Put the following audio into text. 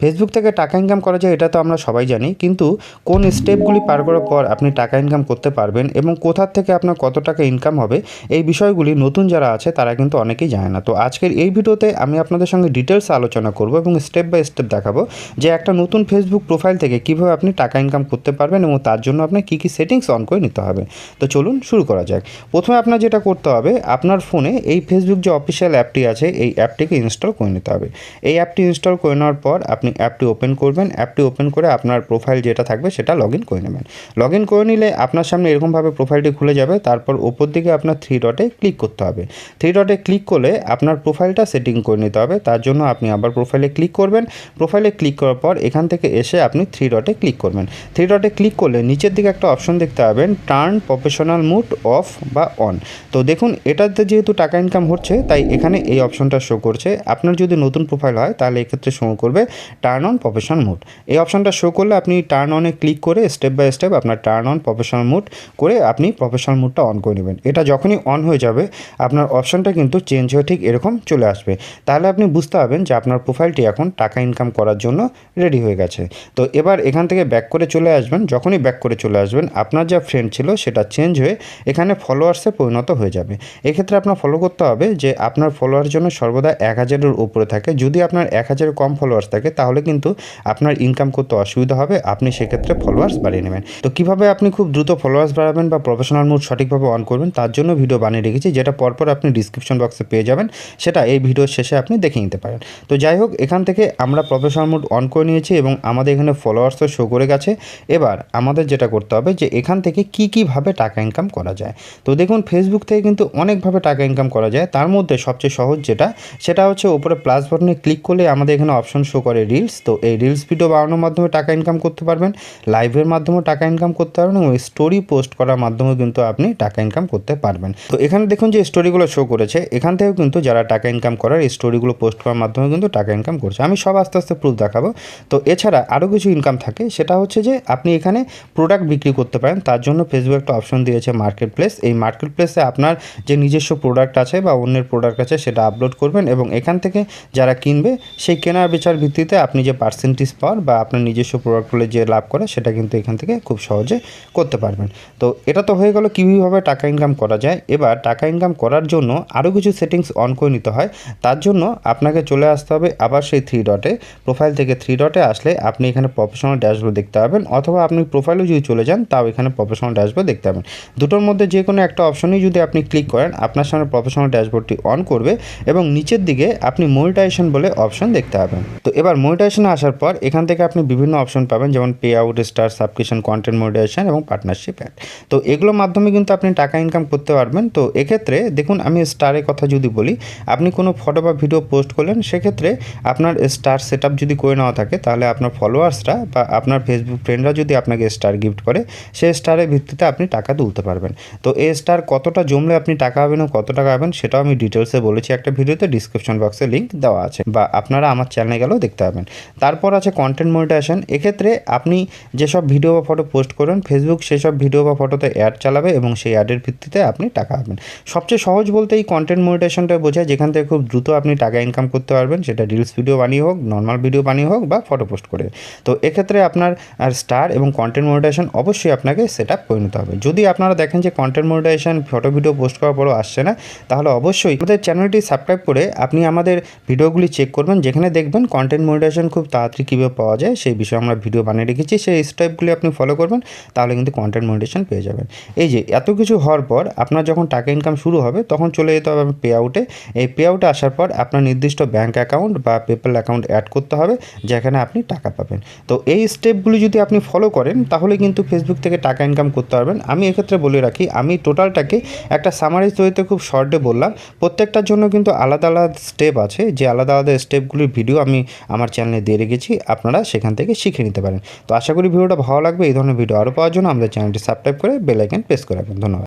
Facebook থেকে টাকা income করা যায়, এটা তো আমরা সবাই জানি। কিন্তু কোন স্টেপগুলি পার করার পর আপনি টাকা ইনকাম করতে পারবেন এবং কোথার থেকে আপনার কত টাকা ইনকাম হবে, এই বিষয়গুলি নতুন যারা আছে, তারা কিন্তু অনেকেই জানে না। তো আজকের এই ভিডিওতে আমি আপনাদের সঙ্গে ডিটেলস আলোচনা করব এবং স্টেপ বাই স্টেপ দেখাবো যে একটা নতুন ফেসবুক প্রোফাইল থেকে কীভাবে আপনি টাকা ইনকাম করতে পারবেন এবং তার জন্য আপনার কী কী সেটিংস অন করে নিতে হবে। তো চলুন শুরু করা যাক। প্রথমে আপনার যেটা করতে হবে, আপনার ফোনে এই ফেসবুক যে অফিসিয়াল অ্যাপটি আছে, এই অ্যাপটিকে ইনস্টল করে নিতে হবে। এই অ্যাপটি ইনস্টল করে নেওয়ার পর আপনি অ্যাপটি ওপেন করবেন, অ্যাপটি ওপেন করে আপনার প্রোফাইল যেটা থাকবে সেটা লগ ইন করে নেবেন। লগ ইন করে নিলে আপনার সামনে এরকমভাবে প্রোফাইলটি খুলে যাবে, তারপর ওপর দিকে আপনার থ্রি ডটে ক্লিক করতে হবে। থ্রি ডটে ক্লিক করলে আপনার প্রোফাইলটা সেটিং করে নিতে হবে, তার জন্য আপনি আবার প্রোফাইলে ক্লিক করবেন। প্রোফাইলে ক্লিক করার পর এখান থেকে এসে আপনি থ্রি ডটে ক্লিক করবেন। থ্রি ডটে ক্লিক করলে নিচের দিকে একটা অপশন দেখতে পাবেন টার্ন প্রফেশনাল মুড অফ বা অন তো দেখুন, এটাতে যেহেতু টাকা ইনকাম হচ্ছে, তাই এখানে এই অপশনটা শো করছে। আপনার যদি নতুন প্রোফাইল হয়, তাহলে এক্ষেত্রে শো করবে টার্ন অন প্রফেশনাল মুড এই অপশনটা শো করলে আপনি টার্ন অনে ক্লিক করে স্টেপ বাই স্টেপ আপনার টার্ন অন প্রফেশনাল মুড করে আপনি প্রফেশনাল মুডটা অন করে নেবেন। এটা যখনই অন হয়ে যাবে, আপনার অপশনটা কিন্তু চেঞ্জ হয়ে ঠিক এরকম চলে আসবে। তাহলে আপনি বুঝতে পারবেন যে আপনার প্রোফাইলটি এখন টাকা ইনকাম করার জন্য রেডি হয়ে গেছে। তো এবার এখান থেকে ব্যাক করে চলে আসবেন। যখনই ব্যাক করে চলে আসবেন, আপনার যা ফ্রেন্ড ছিল সেটা চেঞ্জ হয়ে এখানে ফলোয়ার্সে পরিণত হয়ে যাবে। এক্ষেত্রে আপনার ফলো করতে হবে যে আপনার ফলোয়ার জন্য সর্বদা এক হাজারের উপরে থাকে। যদি আপনার এক হাজারের কম ফলোয়ার্স থাকে, তাহলে কিন্তু আপনার ইনকাম করতে অসুবিধা হবে। আপনি সেক্ষেত্রে ফলোয়ার্স বাড়িয়ে নেবেন। তো কীভাবে আপনি খুব দ্রুত ফলোয়ার্স বাড়াবেন বা প্রফেশনাল মুড সঠিকভাবে অন করবেন, তার জন্য ভিডিও বানিয়ে রেখেছি, যেটা পরপর আপনি ডিসক্রিপশন বক্সে পেয়ে যাবেন। সেটা এই ভিডিওর শেষে আপনি দেখে নিতে পারেন। তো যাই হোক, এখান থেকে আমরা প্রফেশনাল মুড অন করে নিয়েছি এবং আমাদের এখানে ফলোয়ার্সও শো করে গেছে। এবার আমাদের যেটা করতে হবে যে, এখান থেকে কি কীভাবে টাকা ইনকাম করা যায়। তো দেখুন ফেসবুক থেকে কিন্তু অনেকভাবে টাকা ইনকাম করা যায়। তার মধ্যে সবচেয়ে সহজ যেটা, সেটা হচ্ছে উপরে প্লাস বাটনে ক্লিক করলে আমাদের এখানে অপশন শো করে রিলস তো এই রিলস ভিডিও বানানোর মাধ্যমে টাকা ইনকাম করতে পারবেন লাইভের মাধ্যমেও টাকা ইনকাম করতে পারবেন এবং স্টোরি পোস্ট করার মাধ্যমেও কিন্তু আপনি টাকা ইনকাম করতে পারবেন। তো এখানে দেখুন যে স্টোরিগুলো শো করেছে, এখান থেকেও কিন্তু যারা টাকা ইনকাম করার এই স্টোরিগুলো পোস্ট করার মাধ্যমে কিন্তু টাকা ইনকাম করছে। আমি সব আস্তে আস্তে প্রুফ দেখাবো। তো এছাড়া আরও কিছু ইনকাম থাকে, সেটা হচ্ছে যে আপনি এখানে প্রোডাক্ট বিক্রি করতে পারেন, তার জন্য ফেসবুক একটা অপশন দিয়েছে মার্কেট প্লেস এই মার্কেট প্লেসে আপনার যে নিজস্ব প্রোডাক্ট আছে বা অন্যের প্রোডাক্ট আছে, সেটা আপলোড করবেন এবং এখান থেকে যারা কিনবে, সেই কেনার বেচার ভিত্তিতে আপনি যে পার্সেন্টেজ পাওয়ার বা আপনার নিজস্ব প্রোডাক্টগুলো যে লাভ করে, সেটা কিন্তু এখান থেকে খুব সহজে করতে পারবেন। তো এটা তো হয়ে গেল কীভাবে টাকা ইনকাম করা যায়। এবার টাকা ইনকাম করার জন্য আরও কিছু সেটিংস অন করে নিতে হয়। তার জন্য আপনাকে চলে আসতে হবে আবার সেই থ্রি ডটে প্রোফাইল থেকে থ্রি ডটে আসলে আপনি এখানে প্রফেশনাল ড্যাশবোর্ড দেখতে পাবেন, অথবা আপনি প্রোফাইলেও যদি চলে যান, তাও এখানে প্রফেশনাল ড্যাশবোর্ড দেখতে পাবেন। দুটোর মধ্যে যে কোনো একটা অপশনেই যদি আপনি ক্লিক করেন, আপনার সামনে প্রফেশনাল ড্যাশবোর্ডটি অন করবে এবং নিচের দিকে আপনি মনিটাইজেশন বলে অপশন দেখতে পাবেন। তো এবার মনিটাইজেশনে আসার পর এখান থেকে আপনি বিভিন্ন অপশন পাবেন, যেমন payout star subscription content monetization এবং পার্টনারশিপ অ্যাড তো এগুলোর মাধ্যমে কিন্তু আপনি টাকা ইনকাম করতে পারবেন। তো এক্ষেত্রে দেখুন, আমি স্টারের কথা যদি বলি, আপনি কোনো ফটো বা ভিডিও পোস্ট করলেন, সেক্ষেত্রে আপনার স্টার সেট যদি করে নেওয়া থাকে, তাহলে আপনার ফলোয়ার্সরা বা আপনার ফেসবুক ফ্রেন্ডরা যদি আপনাকে স্টার গিফট করে, সেই স্টারের ভিত্তিতে আপনি টাকা তুলতে পারবেন। তো এই স্টার কতটা জমলে আপনি টাকা পাবেন ও কত টাকা পাবেন, সেটাও আমি ডিটেলসে বলেছি। একটা ভিডিওতে ডিসক্রিপশন বক্সে লিঙ্ক দেওয়া আছে বা আপনারা আমার চ্যানেলে গেলেও দেখতে পাবেন। তারপর আছে কন্টেন্ট মনিটাইজেশন এক্ষেত্রে আপনি যেসব ভিডিও বা ফটো পোস্ট করবেন ফেসবুক সেসব ভিডিও বা ফটোতে অ্যাড চালাবে এবং সেই অ্যাডের ভিত্তিতে আপনি টাকা পাবেন সবচেয়ে সহজ বলতে এই কন্টেন্ট মনিটাইজেশনটা বোঝায়, যেখান থেকে খুব দ্রুত আপনি টাকা ইনকাম করতে পারবেন। সেটা রিলস ভিডিও বানিয়ে হোক নর্মাল ভিডিও বানিয়ে হোক বা ফটো পোস্ট করে। তো এক্ষেত্রে আপনার, আর স্টার এবং কন্টেন্ট মনিটাইজেশন অবশ্যই আপনাকে সেট আপ করে নিতে হবে। যদি আপনারা দেখেন যে content monetization photo video post করার পরও আসছে না, তাহলে অবশ্যই আমাদের চ্যানেলটি সাবস্ক্রাইব করে আপনি আমাদের ভিডিওগুলি চেক করবেন, যেখানে দেখবেন কন্টেন্ট মনিটাইজেশন খুব তাড়াতাড়ি কীভাবে পাওয়া যায় সেই বিষয়ে আমরা ভিডিও বানিয়ে রেখেছি। সেই স্টেপগুলি আপনি ফলো করবেন, তাহলে কিন্তু কন্টেন্ট মনিটাইজেশন পেয়ে যাবেন। এই যে, এত কিছু হওয়ার পর আপনার যখন টাকা ইনকাম শুরু হবে, তখন চলে যেতে হবে পে আউটে এই পে আউটে আসার পর আপনার নির্দিষ্ট ব্যাঙ্ক অ্যাকাউন্ট বা পেপ্যাল অ্যাকাউন্ট অ্যাড করতে হবে, যেখানে আপনি টাকা পাবেন। তো এই স্টেপগুলি যদি আপনি ফলো করেন, তাহলে কিন্তু ফেসবুক থেকে টাকা ইনকাম করতে পারবেন। আমি এক্ষেত্রে বলে রাখি, আমি টোটালটাকে একটা সামারি তৈরিতে খুব শর্টে বললাম। প্রত্যেকটার জন্য কিন্তু আলাদা আলাদা স্টেপ আছে। যে আলাদা আলাদা স্টেপগুলির ভিডিও আমি আমার চ্যানেলে দিয়ে রেখেছি, আপনারা সেখান থেকে শিখে নিতে পারেন। তো আশা করি ভিডিওটা ভালো লাগবে, এই ধরনের ভিডিও আরও পাওয়ার জন্য আমাদের চ্যানেলটি সাবস্ক্রাইব করে বেলাইকেন প্রেস করে রাখবেন। ধন্যবাদ।